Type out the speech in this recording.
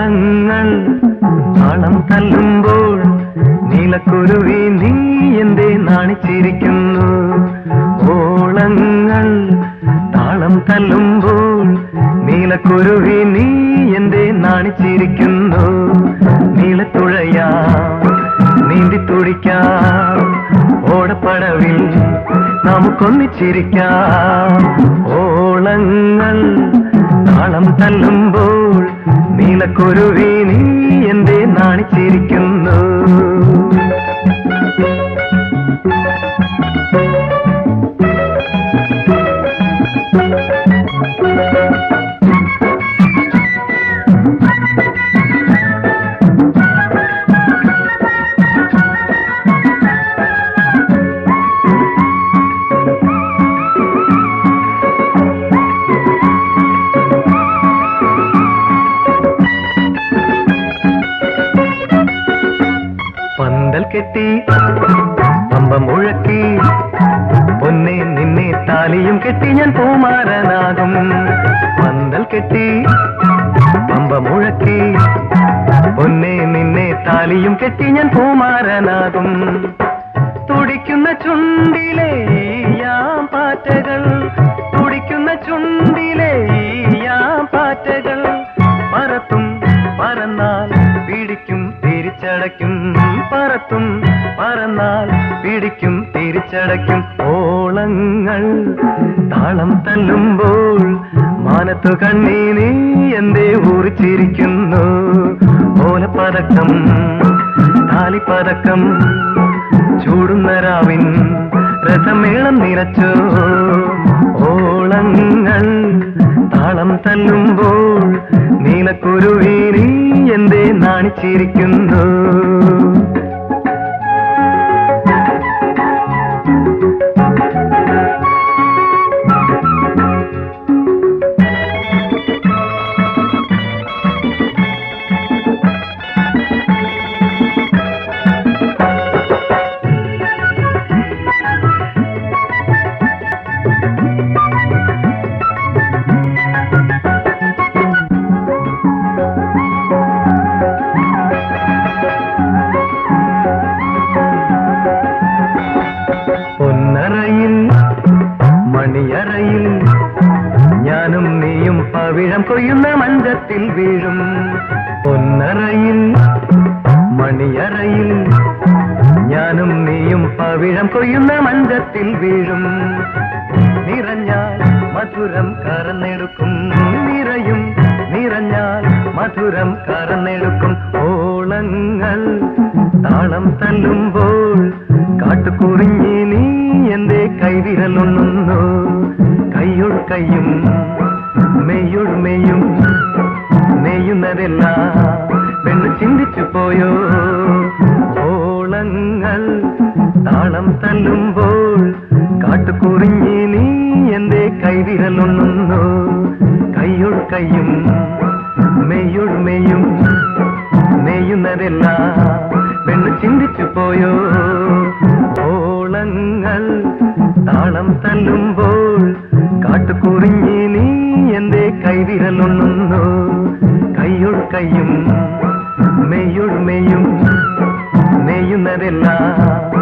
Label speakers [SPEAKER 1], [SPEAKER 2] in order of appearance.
[SPEAKER 1] ഗാനങ്ങൾ താളം തല്ലുമ്പോൾ നീലക്കുരുവി നീ എന്റെ നാണിച്ചിരിക്കുന്നു? ഓളങ്ങൾ താളം തല്ലുമ്പോൾ നീലക്കുരുവി നീ എന്റെ നാണിച്ചിരിക്കുന്നു? നീളത്തുഴയാ നീന്തി തുടിക്കാം ഓടപ്പടവിൽ നമുക്കൊന്നിച്ചിരിക്കാം. ഓളങ്ങൾ താളം തല്ലുമ്പോൾ നീലക്കുരുവി നീ എന്തേ നാണിച്ചിരിക്കുന്നു? കെട്ടി പമ്പ മുഴക്കി. പൊന്നെ നിന്നെ താലിയും കെട്ടി ഞാൻ പൂമാരനാകും. പന്തൽ കെട്ടി പമ്പ മുഴക്കി. പൊന്നെ നിന്നെ താലിയും കെട്ടി ഞാൻ പൂമാരനാകും. തിരിച്ചടയ്ക്കും ഓളങ്ങൾ. താളം തല്ലുമ്പോൾ മാനത്തു കണ്ണീ നീ എന്തേ ഊറിച്ചിരിക്കുന്നു? ഓലപ്പതക്കം താലിപ്പതക്കം ചൂടുന്ന രാവിൻ രസമേളം നിറച്ചോ. ഓളങ്ങൾ താളം തല്ലുമ്പോൾ നീലക്കുരുവീരി എന്തേ നാണിച്ചിരിക്കുന്നു? നീയും പവിഴം കൊയ്യുന്ന മഞ്ചത്തിൽ വീഴും. പൊന്നറയിൽ മണിയറയിൽ ഞാനും നീയും പവിഴം കൊയ്യുന്ന മഞ്ചത്തിൽ വീഴും. നിറഞ്ഞാൽ മധുരം കറന്നെടുക്കും നിറയും നിറഞ്ഞാൽ മധുരം കറന്നെടുക്കും. ഓളങ്ങൾ താളം തല്ലുമ്പോൾ കാട്ടുകുറിഞ്ഞി നീ എന്റെ കൈവിരലൊന്നുന്നു. കയ്യുൾ കയ്യും മെയ്യൊട് മെയ്യും നെയ്യുന്നതെല്ല പെണ്ണ് ചിന്തിച്ചു പോയോ? ഓളങ്ങൾ താളം തല്ലുമ്പോൾ കാട്ടുകുറിഞ്ഞി നീ എന്റെ കൈവിരലൊണ്ണുന്നു. കയ്യൊട് കയ്യും മെയ്യൊട് മെയ്യും നെയ്യുന്നതെല്ല പെണ്ണ് ചിന്തിച്ചു പോയോ? ഓളങ്ങൾ താളം തല്ലുമ്പോൾ കാട്ടുകുറിഞ്ഞി നീ എന്റെ കൈവിരലൊണ്ണുന്നു. കയ്യൊഴുക്കയും കയ്യും മെയ്യുന്നതെല്ലാം